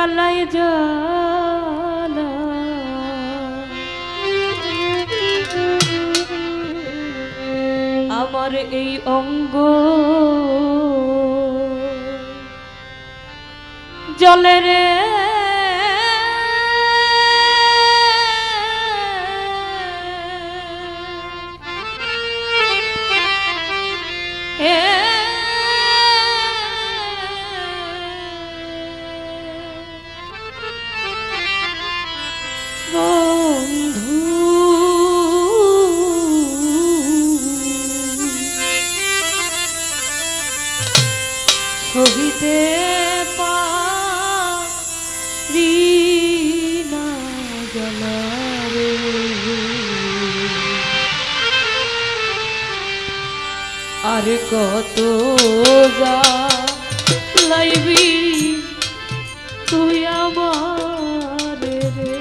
জ্বালাই জ্বালা আমার এই অঙ্গ জলে আর কত যা। লাইবি তুই আমার রে।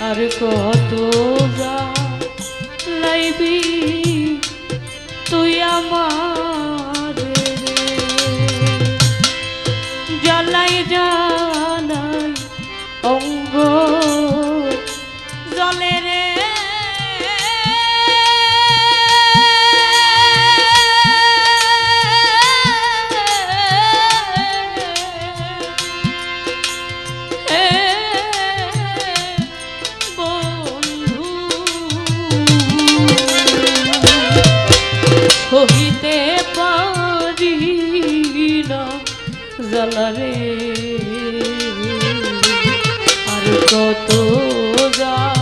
আর কত জ্বালারে আর কত যা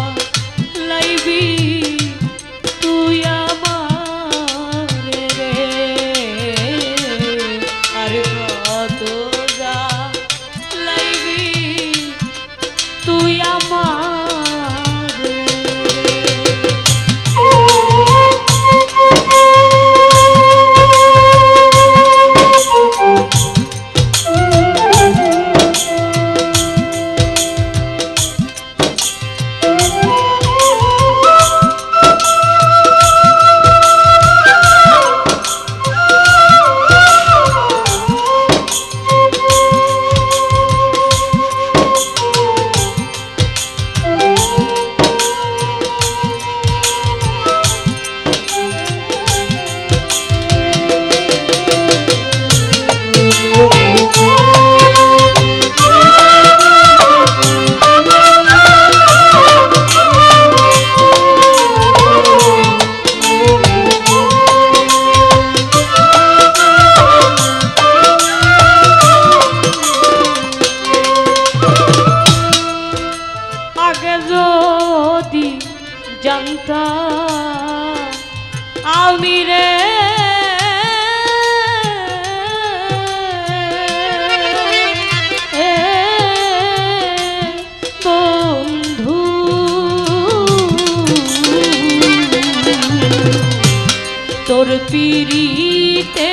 তোর পিড়িতে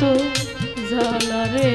তো জ্বালা রে।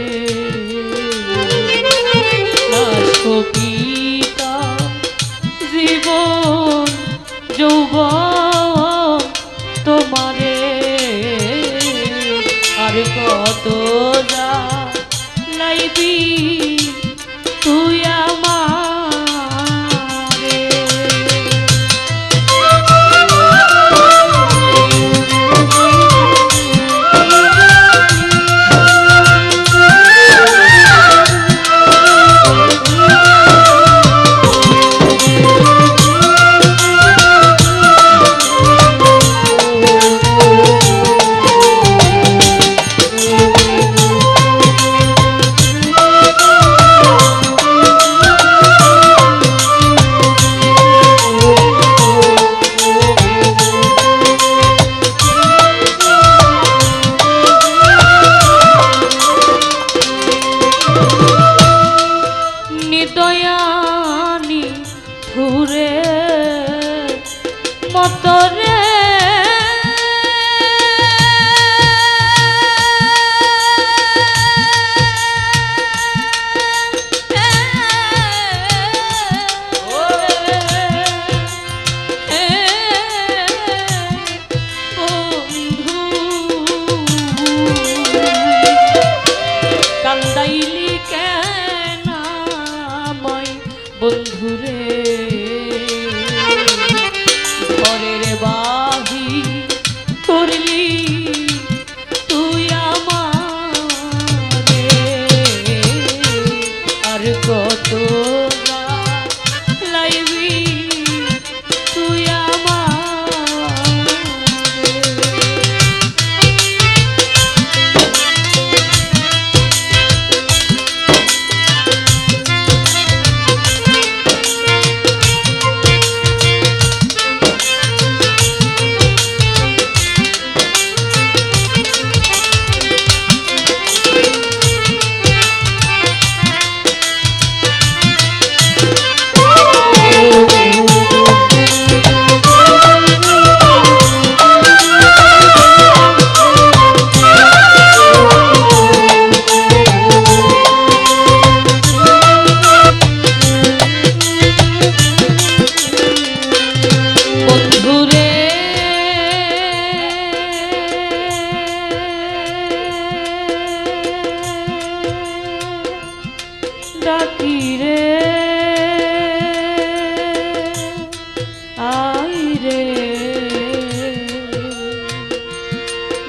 কত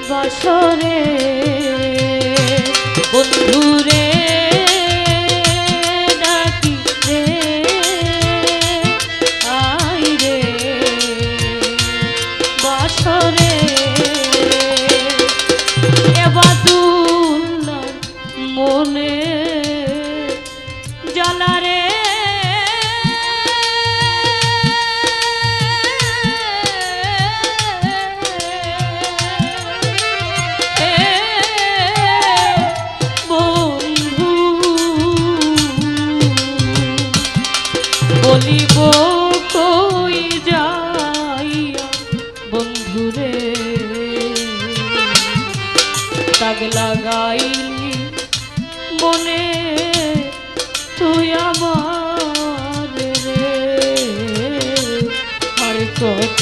বাসরে বন্ধুরে বলিব কই যাইয়া বন্ধুরে? দাগ লাগাইলি মনে তুই আমার রে? আর কত